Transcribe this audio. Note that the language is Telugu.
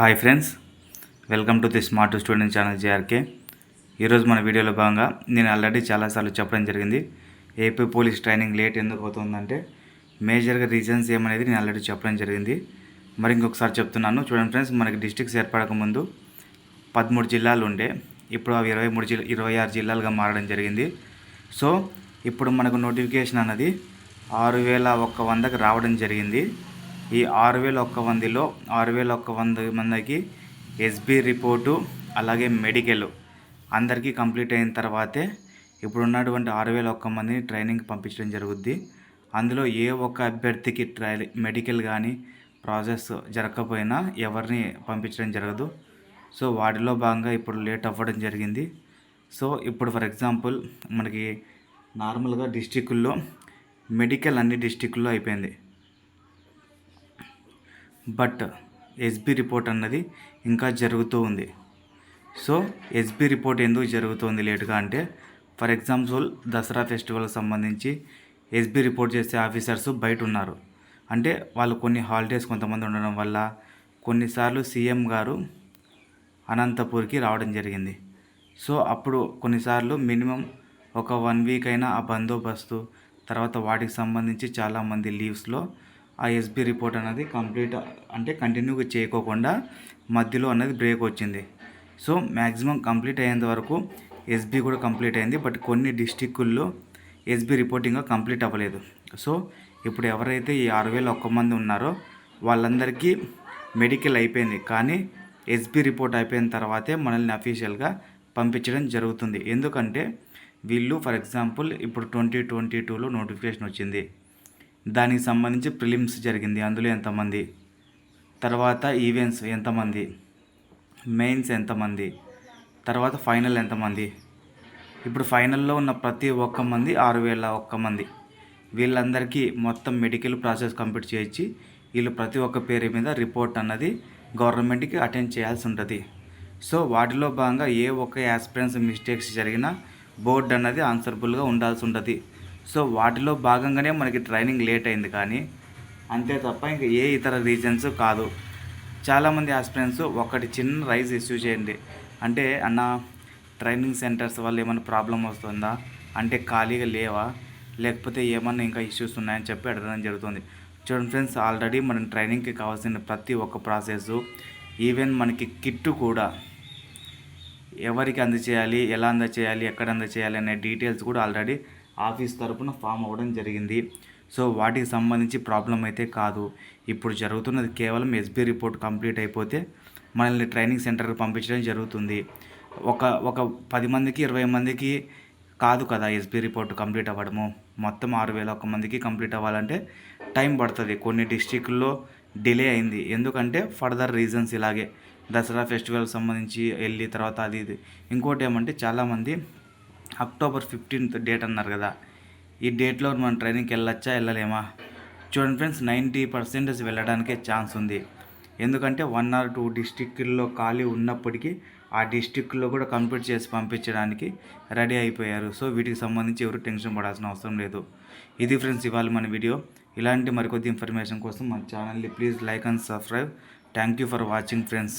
Hi friends welcome to the smart student channel JRK. ఈరోజు మన వీడియోలో భాగంగా నేను ఆల్రెడీ చాలాసార్లు చెప్పడం జరిగింది ఏపీ పోలీస్ ట్రైనింగ్ లేట్ ఎందుకు అవుతుందంటే మేజర్గా రీజన్స్ ఏమనేది నేను ఆల్రెడీ చెప్పడం జరిగింది. మరి ఇంకొకసారి చెప్తున్నాను చూడండి ఫ్రెండ్స్ మనకి డిస్ట్రిక్ట్స్ ఏర్పడక ముందు పదమూడు జిల్లాలు ఉండే ఇప్పుడు అవి ఇరవై మూడు జిల్లా ఇరవై ఆరు జిల్లాలుగా మారడం జరిగింది. సో ఇప్పుడు మనకు నోటిఫికేషన్ అన్నది ఆరు వేల ఒక్క వందకి రావడం జరిగింది. ఈ ఆరు వేల ఒక్క మందిలో ఆరు వేల ఒక్క వంద మందికి ఎస్బి రిపోర్టు అలాగే మెడికల్ అందరికీ కంప్లీట్ అయిన తర్వాతే ఇప్పుడు ఉన్నటువంటి ఆరు వేల ఒక్క మందిని ట్రైనింగ్ పంపించడం జరుగుద్ది. అందులో ఏ ఒక్క అభ్యర్థికి ట్రై మెడికల్ కానీ ప్రాసెస్ జరగకపోయినా ఎవరిని పంపించడం జరగదు. సో వాటిలో భాగంగా ఇప్పుడు లేట్ అవ్వడం జరిగింది. సో ఇప్పుడు ఫర్ ఎగ్జాంపుల్ మనకి నార్మల్గా డిస్టిక్ల్లో మెడికల్ అన్ని డిస్టిక్ల్లో అయిపోయింది. బట్ ఎస్బి రిపోర్ట్ అన్నది ఇంకా జరుగుతూ ఉంది. సో ఎస్బి రిపోర్ట్ ఎందుకు జరుగుతుంది లేటుగా అంటే ఫర్ ఎగ్జాంపుల్ దసరా ఫెస్టివల్కి సంబంధించి ఎస్బి రిపోర్ట్ చేసే ఆఫీసర్స్ బయట ఉన్నారు. అంటే వాళ్ళు కొన్ని హాలిడేస్ కొంతమంది ఉండడం వల్ల కొన్నిసార్లు సీఎం గారు అనంతపూర్కి రావడం జరిగింది. సో అప్పుడు కొన్నిసార్లు మినిమం ఒక వన్ వీక్ అయినా ఆ బందోబస్తు తర్వాత వాటికి సంబంధించి చాలామంది లీవ్స్లో ఆ ఎస్బీ రిపోర్ట్ అనేది కంప్లీట్ అంటే కంటిన్యూగా చేయకోకుండా మధ్యలో అనేది బ్రేక్ వచ్చింది. సో మ్యాక్సిమం కంప్లీట్ అయ్యేంత వరకు ఎస్బీ కూడా కంప్లీట్ అయింది. బట్ కొన్ని డిస్టిక్కుల్లో ఎస్బీ రిపోర్టింగ్ కంప్లీట్ అవ్వలేదు. సో ఇప్పుడు ఎవరైతే ఈ ఆరు వేల ఒక్క మంది ఉన్నారో వాళ్ళందరికీ మెడికల్ అయిపోయింది. కానీ ఎస్బీ రిపోర్ట్ అయిపోయిన తర్వాతే మనల్ని అఫీషియల్గా పంపించడం జరుగుతుంది. ఎందుకంటే వీళ్ళు ఫర్ ఎగ్జాంపుల్ ఇప్పుడు ట్వంటీ ట్వంటీ టూలో నోటిఫికేషన్ వచ్చింది. దానికి సంబంధించి ప్రిలిమ్స్ జరిగింది. అందులో ఎంతమంది? తర్వాత ఈవెంట్స్ ఎంతమంది? మెయిన్స్ ఎంతమంది? తర్వాత ఫైనల్ ఎంతమంది? ఇప్పుడు ఫైనల్లో ఉన్న ప్రతి ఒక్క మంది ఆరు వేల ఒక్క మంది. వీళ్ళందరికీ మొత్తం మెడికల్ ప్రాసెస్ కంప్లీట్ చేయించి వీళ్ళు ప్రతి ఒక్క పేరు మీద రిపోర్ట్ అన్నది గవర్నమెంట్కి అటెండ్ చేయాల్సి ఉంటుంది. సో వాటిలో భాగంగా ఏ ఒక్క యాస్పిరెన్స్ మిస్టేక్స్ జరిగినా బోర్డు అన్నది ఆన్సర్బుల్గా ఉండాల్సి ఉంటుంది. సో వాటిలో భాగంగానే మనకి ట్రైనింగ్ లేట్ అయింది కానీ అంతే తప్ప ఇంకా ఏ ఇతర రీజన్స్ కాదు. చాలామంది ఆస్పిరెంట్స్ ఒకటి చిన్న రైజ్ ఇష్యూ చేయండి. అంటే అన్న ట్రైనింగ్ సెంటర్స్ వల్ల ఏమైనా ప్రాబ్లం వస్తుందా? అంటే ఖాళీగా లేవా? లేకపోతే ఏమన్నా ఇంకా ఇష్యూస్ ఉన్నాయని చెప్పి అడగడం జరుగుతుంది. చూడండి ఫ్రెండ్స్ ఆల్రెడీ మనం ట్రైనింగ్కి కావాల్సిన ప్రతి ఒక్క ప్రాసెస్ ఈవెన్ మనకి కిట్టు కూడా ఎవరికి అందచేయాలి ఎలా అందచేయాలి ఎక్కడ అందచేయాలి అనే డీటెయిల్స్ కూడా ఆల్రెడీ ఆఫీస్ తరపున ఫామ్ అవ్వడం జరిగింది. సో వాటికి సంబంధించి ప్రాబ్లం అయితే కాదు. ఇప్పుడు జరుగుతున్నది కేవలం ఎస్బీ రిపోర్ట్ కంప్లీట్ అయిపోతే మనల్ని ట్రైనింగ్ సెంటర్కి పంపించడం జరుగుతుంది. ఒక ఒక పది మందికి ఇరవై మందికి కాదు కదా ఎస్బీ రిపోర్ట్ కంప్లీట్ అవ్వడము. మొత్తం ఆరు వేల ఒక మందికి కంప్లీట్ అవ్వాలంటే టైం పడుతుంది. కొన్ని డిస్టిక్ల్లో డిలే అయింది. ఎందుకంటే ఫర్దర్ రీజన్స్ ఇలాగే. దసరా ఫెస్టివల్ సంబంధించి వెళ్ళి తర్వాత అది ఇది. ఇంకోటి ఏమంటే చాలామంది అక్టోబర్ ఫిఫ్టీన్త్ డేట్ అన్నారు కదా. ఈ డేట్లో మనం ట్రైనింగ్కి వెళ్ళొచ్చా వెళ్ళలేమా? చూడండి ఫ్రెండ్స్ నైంటీ పర్సెంటేజ్ వెళ్ళడానికే ఛాన్స్ ఉంది. ఎందుకంటే వన్ ఆర్ టూ డిస్టిక్ల్లో ఖాళీ ఉన్నప్పటికీ ఆ డిస్టిక్లో కూడా కంప్లీట్ చేసి పంపించడానికి రెడీ అయిపోయారు. సో వీటికి సంబంధించి ఎవరు టెన్షన్ పడాల్సిన అవసరం లేదు. ఇది ఫ్రెండ్స్ ఇవాళ మన వీడియో. ఇలాంటి మరికొద్ది ఇన్ఫర్మేషన్ కోసం మన ఛానల్ని please like and subscribe. Thank you for watching friends.